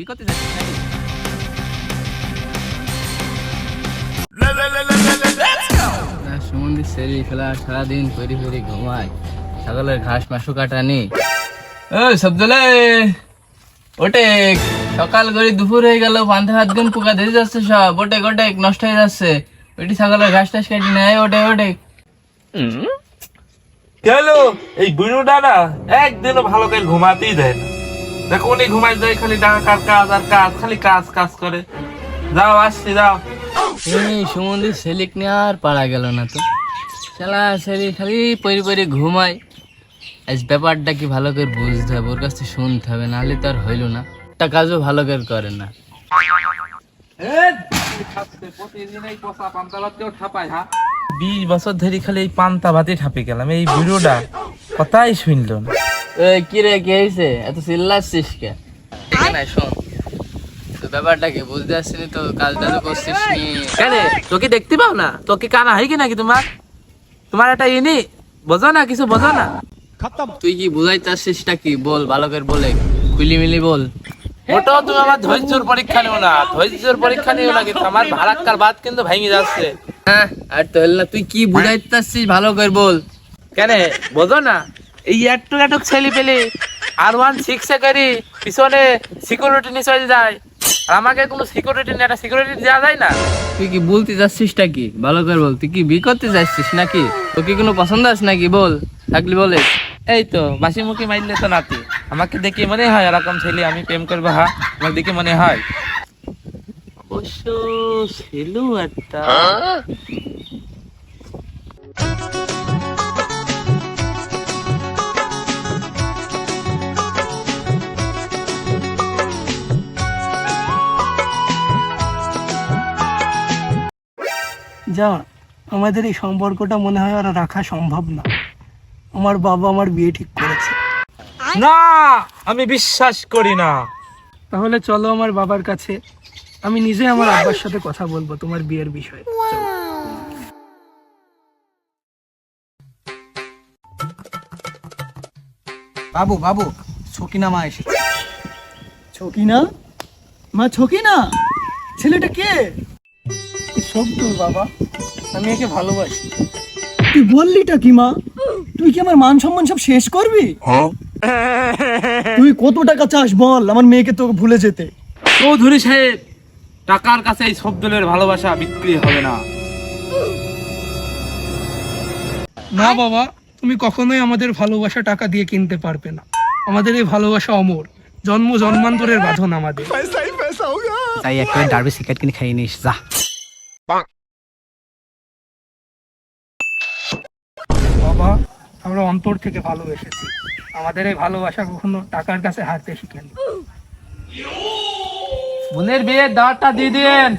বিয়ে করতে যাচ্ছিস নাকি সমুদ্রের সেরি ফেলা সারাদিন ফেরি ফেরি ঘুমায়। ছাগলের ঘাস মাসু কাটা নেই ও সবদলে ওটে সকাল করে দুপুর হয়ে গেল পান্থা হাত গুন পোকা ধরে যাচ্ছে সব ওটে ওটে নষ্ট হয়ে যাচ্ছে। ওইটি ছাগলের ঘাস টাস কাটি নেয় ওটে ওটে। হ্যালো এই বুড়োটা না একদিনও ভালো করে ঘুমাতেই দেয় না। দেখো উনি ঘুমাই যায় খালি ডাকার কাজ আর কাজ খালি কাজ কাজ করে। যাও আসছি যাও। এই সমুদ্রের সেলিক নিয়ে আর পারা গেল না তো। শালা সেলি খালি পরি পরি ঘুমায়। আজ ব্যাপারটা কি ভালো করে বুঝতে হবে ওর কাছ থেকে শুনতে হবে নাহলে তো আর হইল না। একটা কাজও ভালো করে করে না। বিশ বছর ধরে খালি এই পান্তা ভাতে ঠাপে গেলাম এই বুড়োটা কথাই শুনলো না। কি রে কি হয়েছে এত চিল্লাচ্ছিস কে? শোন। ব্যাপারটা কি বুঝতে পারছিস তো কাজটা তো করছিস নি। কেন তোকে দেখতে পাও না? তোকে কানা হয় কি নাকি তোমার? তোমার একটা ইনি বোঝো না কিছু বোঝো না। তুই কি বুঝাই চাচ্ছিসটা কি? বল ভালো করে বলে। খুলি মিলি বল ওটাও তুমি আমার ধৈর্যর পরীক্ষা নিও না। ধৈর্যর পরীক্ষা নিও না কিন্তু। আমার ভাড়াক্কার বাদ কিন্তু ভেঙে যাচ্ছে। হ্যাঁ আর তো না তুই কি বুঝাই চাচ্ছিস ভালো করে বল। কেন বোঝো না। এই একটু একটু ছেলে পেলে। আর ওয়ান সিক্সে করি পিছনে সিকিউরিটি নিয়ে চলে যায়। আর আমাকে কোনো সিকিউরিটি নেই একটা সিকিউরিটি দেওয়া যায় না? তুই কি বলতে যাচ্ছিসটা কি ভালো করে বল তুই কি বিয়ে করতে যাচ্ছিস নাকি? তোর কি কোনো পছন্দ আছে নাকি? বল থাকলি বলে এই তো বাসি মুখে মাইলে তো নাতি। আমাকে দেখে মনে হয় এরকম ছেলে আমি প্রেম করব হ্যাঁ আমার দেখে মনে হয়। অবশ্য ছিল একটা। যা আমাদের এই সম্পর্কটা মনে হয় আর রাখা সম্ভব না। আমার বাবা আমার বিয়ে ঠিক করেছে। না আমি বিশ্বাস করি না। তাহলে চলো আমার বাবার কাছে। আমি নিজে আমার আব্বার সাথে কথা বলব তোমার বিয়ের বিষয়ে। বাবু বাবু ছকিনা মা এসেছে। ছকিনা? মা ছকিনা? ছেলেটা কে? সব তোর বাবা? আমি একে ভালোবাসি। তুই বললিটা কি মা? তুই কি আমার মান সম্মান সব শেষ করবি? তুই কত টাকা চাস বল আমার মেয়েকে তোকে ভুলে যেতে। চৌধুরী সাহেব টাকার কাছে এই সব ভালোবাসা বিক্রি হবে না। না বাবা তুমি কখনোই আমাদের ভালোবাসা টাকা দিয়ে কিনতে পারবে না। আমাদের এই ভালোবাসা অমর। জন্ম জন্মান্তরের বাঁধন আমাদের। তাই এক প্লেট ডার্বি সিগারেট কিনে খাইয়ে নিস যা। বাবা, আমরা অন্তর থেকে ভালোবেসেছি। আমাদের এই ভালোবাসা কখনো টাকার কাছে হারতে শিখেন। বোনের বিয়ের দাঁড়টা দিয়ে দিন